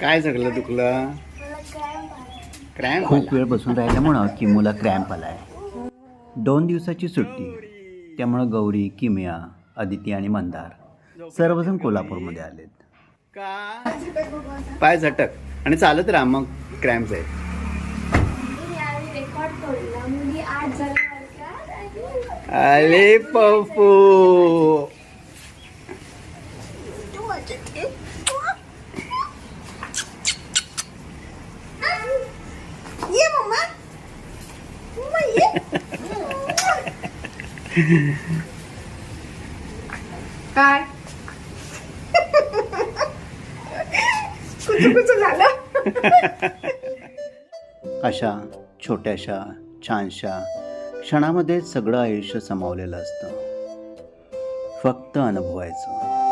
काय सगळं दुखलं? मला क्रॅम्प आला. क्रॅम्प खूप वेळ बसून राहिल्यामुळं किमूला क्रॅम्प आलाय. दोन दिवसाची सुट्टी त्यामुळं गौरी किमिया अदिती आणि मंदार सर्वजण कोल्हापूरमध्ये आलेत. का? पाय झटक. आणि चालत राहा मग क्रॅम्प आहे मी यावेळी रेकॉर्ड तोडला मुली आठ जण वर्गात अरे पप्पू काय? झालं? अशा छोट्याशा छानशा क्षणामध्ये सगळं आयुष्य समावलेलं असतं. फक्त अनुभवायचं.